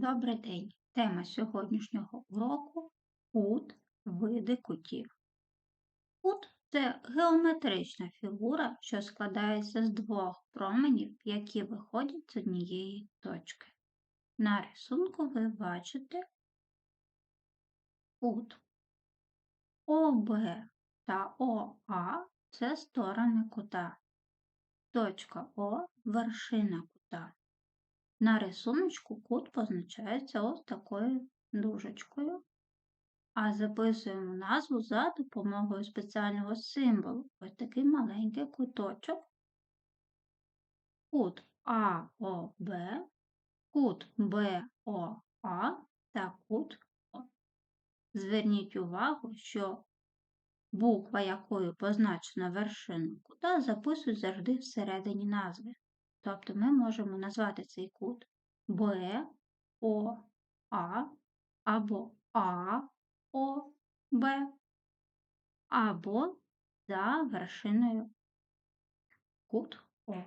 Добрий день! Тема сьогоднішнього уроку кут, види кутів. Кут це геометрична фігура, що складається з двох променів, які виходять з однієї точки. На рисунку ви бачите кут. ОБ та ОА це сторони кута. Точка О вершина кута. На рисуночку кут позначається ось такою дужечкою, а записуємо назву за допомогою спеціального символу. Ось такий маленький куточок. Кут АОБ, кут БОА та кут О. Зверніть увагу, що буква, якою позначена вершина кута, записують завжди всередині назви. Тобто ми можемо назвати цей кут Б, О, А або А, О, Б, або за вершиною кут О.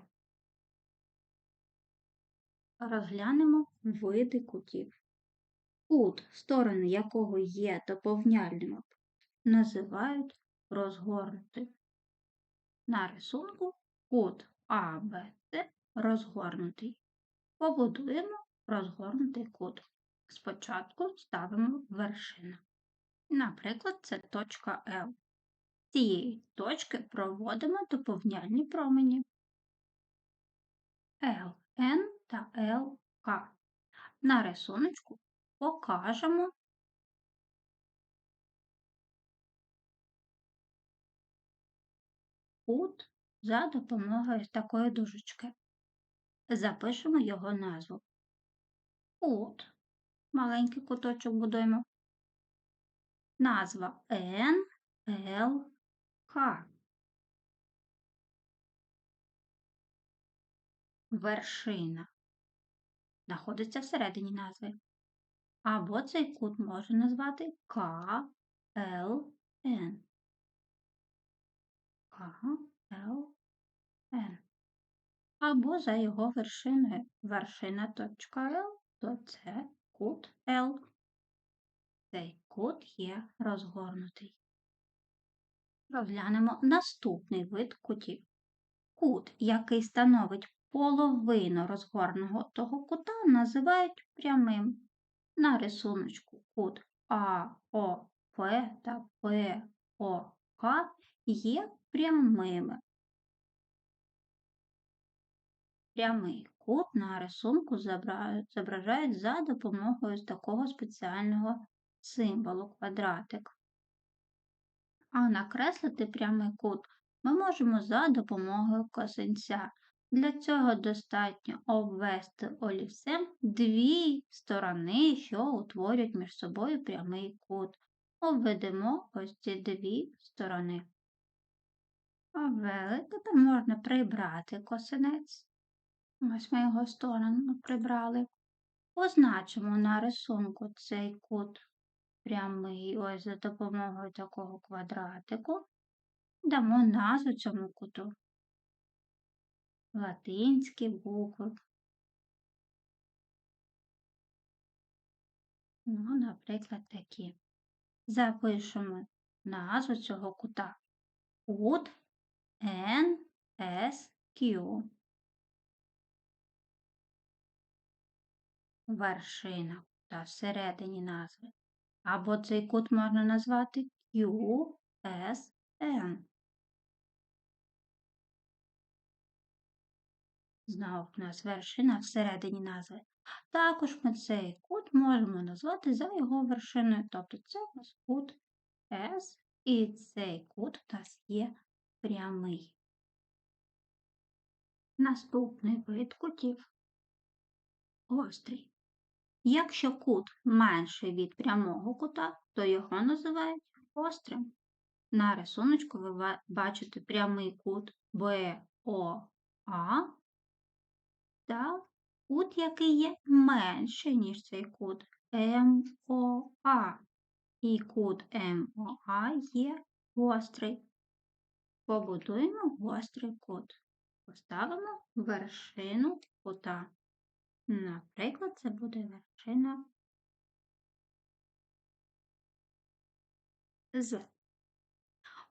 Розглянемо види кутів. Кут, сторони якого є доповняльними, називають розгорнутим. На рисунку кут АБЦ розгорнутий. Побудуємо розгорнутий кут. Спочатку ставимо вершину. Наприклад, це точка L. З цієї точки проводимо доповняльні промені LN та LK. На рисунку покажемо кут за допомогою такої дужечки. Запишемо його назву. Кут, маленький куточок будуємо. Назва К. Вершина знаходиться всередині назви. Або цей кут можна назвати К, Л, Н. К, Л, Н. Або за його вершиною. Вершина точка L, то це кут L. Цей кут є розгорнутий. Розглянемо наступний вид кутів. Кут, який становить половину розгорнутого кута, називають прямим. На рисуночку кут АОП та ПОК є прямими. Прямий кут на рисунку зображають за допомогою такого спеціального символу квадратик. А накреслити прямий кут ми можемо за допомогою косинця. Для цього достатньо обвести олівцем дві сторони, що утворюють між собою прямий кут. Обведемо ось ці дві сторони. Обвели, тепер можна прибрати косинець. Ось ми його сторону прибрали. Позначимо на рисунку цей кут прямий ось за допомогою такого квадратику. Дамо назву цьому куту. Латинські букви. Ну, наприклад, такі. Запишемо назву цього кута. Кут NSQ. Вершина та всередині назви. Або цей кут можна назвати QSN. Знову в нас вершина всередині назви. Також ми цей кут можемо назвати за його вершиною, тобто це у нас кут S, і цей кут у нас є прямий. Наступний вид кутів гострий. Якщо кут менший від прямого кута, то його називають гострим. На рисунку ви бачите прямий кут БОА та кут, який є менший, ніж цей кут МОА. І кут МОА є гострий. Побудуємо гострий кут. Поставимо вершину кута. Наприклад, це буде вершина з.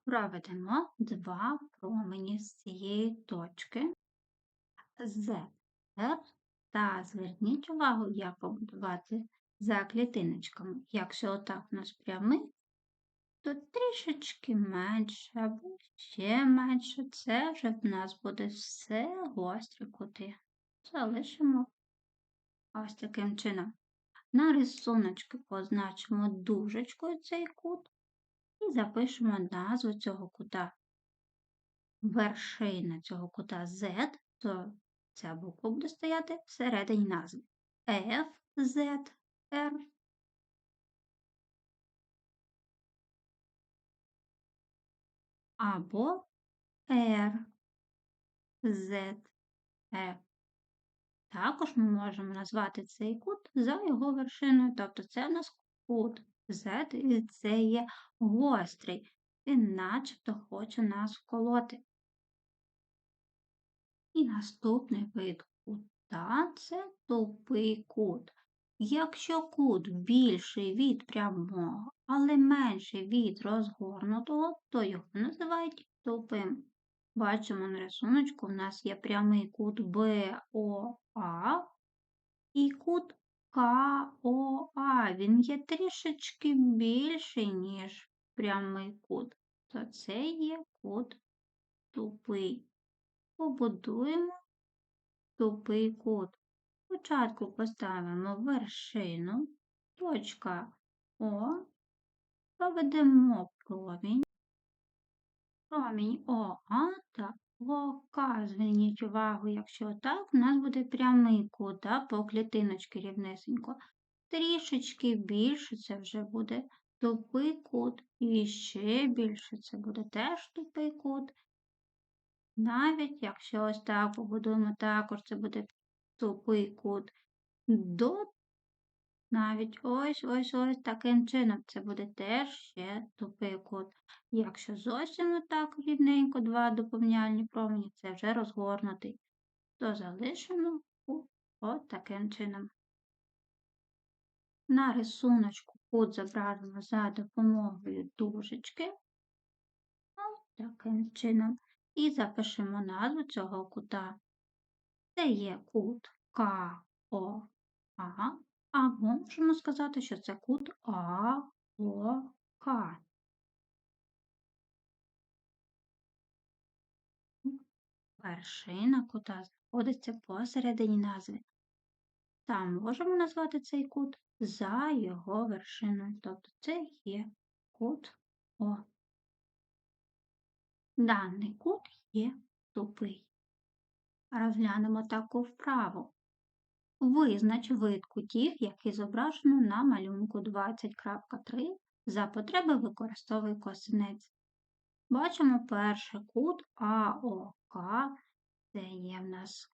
Проведемо два промені з цієї точки з Р та зверніть увагу, як побудувати за клітиночками. Якщо отак у нас прямий, то трішечки менше або ще менше. Це вже в нас буде все гострі кути. Залишимо ось таким чином. На рисуночки позначимо дужечкою цей кут і запишемо назву цього кута. Вершина цього кута Z, то ця буква буде стояти всередині назви. F, Z, R. Або R, Z, F. Також ми можемо назвати цей кут за його вершиною, тобто це у нас кут Z, і це є гострий. Він начебто хоче нас вколоти. І наступний вид кута це тупий кут. Якщо кут більший від прямого, але менший від розгорнутого, то його називають тупим. Бачимо на рисунку, у нас є прямий кут БОА і кут КОА. Він є трішечки більший, ніж прямий кут, то це є кут тупий. Побудуємо тупий кут. Спочатку поставимо вершину, точка О, проведемо промінь, промінь ОА та ОК. Зверніть увагу, якщо так, у нас буде прямий кут да, по клітиночки рівнесенько. Трішечки більше це вже буде тупий кут. І ще більше це буде теж тупий кут. Навіть якщо ось так побудуємо також, це буде тупий кут до навіть ось-ось ось таким чином. Це буде теж ще тупий кут. Якщо зовсім так рівненько два доповняльні промені, це вже розгорнутий, то залишимо ось таким чином. На рисуночку кут зображено за допомогою дужечки. Ось таким чином. І запишемо назву цього кута. Це є кут КОА, або можемо сказати, що це кут АОК. Вершина кута знаходиться посередині назви. Там можемо назвати цей кут за його вершиною. Тобто це є кут О. Даний кут є тупий. Розглянемо таку вправу. Визнач вид кутів, який зображено на малюнку 20.3. За потреби використовуй косинець. Бачимо перший кут АОК. Це є в нас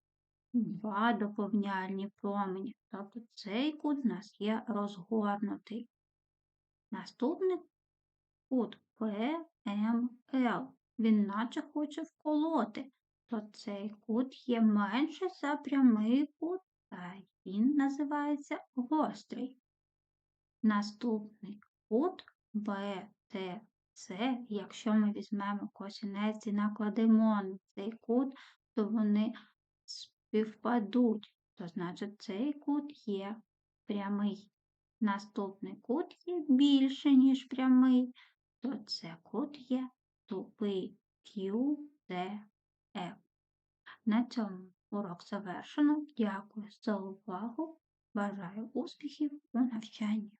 два доповняльні промені. Тобто цей кут в нас є розгорнутий. Наступний кут ПМЛ. Він наче хоче вколоти, то цей кут є менше за прямий кут, та він називається гострий. Наступний кут БТЦ, якщо ми візьмемо косинець і накладемо на цей кут, то вони співпадуть, то значить цей кут є прямий. Наступний кут є більше, ніж прямий, то це кут є тупий QDF. На цьому урок завершено. Дякую за увагу. Бажаю успіхів у навчанні.